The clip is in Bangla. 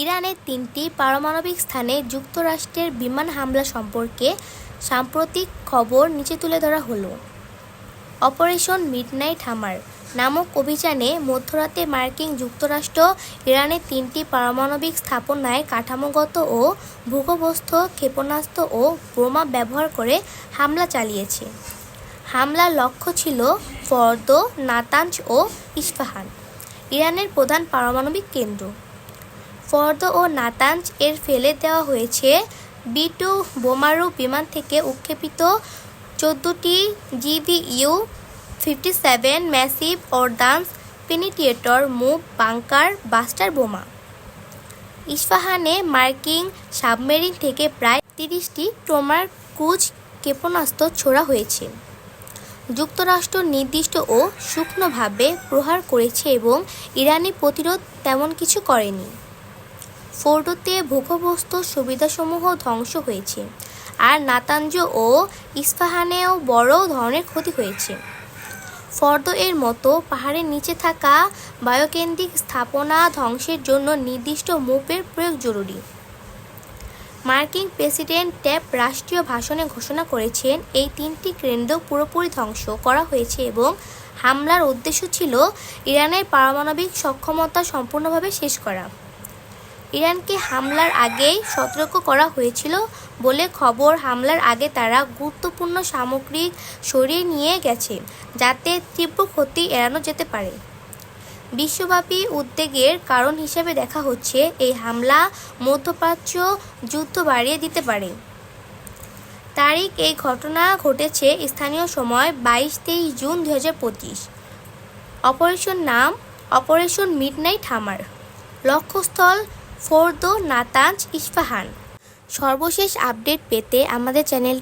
ইরানের তিনটি পারমাণবিক স্থানে যুক্তরাষ্ট্রের বিমান হামলা সম্পর্কে সাম্প্রতিক খবর নিচে তুলে ধরা হলো। অপারেশন মিডনাইট হামার নামক অভিযানে মধ্যরাতে মার্কিন যুক্তরাষ্ট্র ইরানের তিনটি পারমাণবিক স্থাপনায় কাঠামোগত ও ভূগর্ভস্থ ক্ষেপণাস্ত্র ও বোমা ব্যবহার করে হামলা চালিয়েছে। হামলার লক্ষ্য ছিল ফর্দ নাতাঞ্জ ও ইস্পাহান, ইরানের প্রধান পারমাণবিক কেন্দ্র। ফর্দ ও নাতাঞ্জ এর ফেলে দেওয়া হয়েছে। বি টু বোমারু বিমান থেকে উৎক্ষেপিত চোদ্দোটি GBU fifty seven massive ordnance penetrator move bunker buster বোমা। ইস্পাহানে মার্কিন সাবমেরিন থেকে প্রায় তিরিশটি টোমার ক্রুজ ক্ষেপণাস্ত্র ছোড়া হয়েছে। যুক্তরাষ্ট্র নির্দিষ্ট ও সূক্ষ্মভাবে প্রহার করেছে এবং ইরানি প্রতিরোধ তেমন কিছু করেনি। ফোর্ডোতে ভূগর্ভস্থ সুবিধাসমূহ ধ্বংস হয়েছে। আর নাতাঞ্জ ও ইস্পাহানেও বড় ধরনের ক্ষতি হয়েছে। ফর্দ এর মতো পাহাড়ের নিচে থাকা বায়োকেন্দ্রিক স্থাপনা ধ্বংসের জন্য নির্দিষ্ট মুভের প্রয়োগ জরুরি। মার্কিন প্রেসিডেন্ট ট্যাপ রাষ্ট্রীয় ভাষণে ঘোষণা করেছেন, এই তিনটি কেন্দ্র পুরোপুরি ধ্বংস করা হয়েছে এবং হামলার উদ্দেশ্য ছিল ইরানের পারমাণবিক সক্ষমতা সম্পূর্ণভাবে শেষ করা। ইরানকে হামলার আগেই সতর্ক করা হয়েছিল বলে খবর। হামলার আগে তারা গুরুত্বপূর্ণ সামগ্রিক সরিয়ে নিয়ে গেছে যাতে তীব্র ক্ষতি এড়ানো যেতে পারে। বিশ্বব্যাপী উদ্বেগের কারণ হিসেবে দেখা হচ্ছে এই হামলা মধ্যপ্রাচ্য যুদ্ধ বাড়িয়ে দিতে পারে। তারিখ এই ঘটনা ঘটেছে স্থানীয় সময় বাইশ তেইশ জুন দুই হাজার পঁচিশ। অপারেশন নাম অপারেশন মিডনাইট হামার। লক্ষ্যস্থল ফোর্দো নাতাঞ্জ ইস্পাহান। সর্বশেষ আপডেট পেতে আমাদের চ্যানেলটি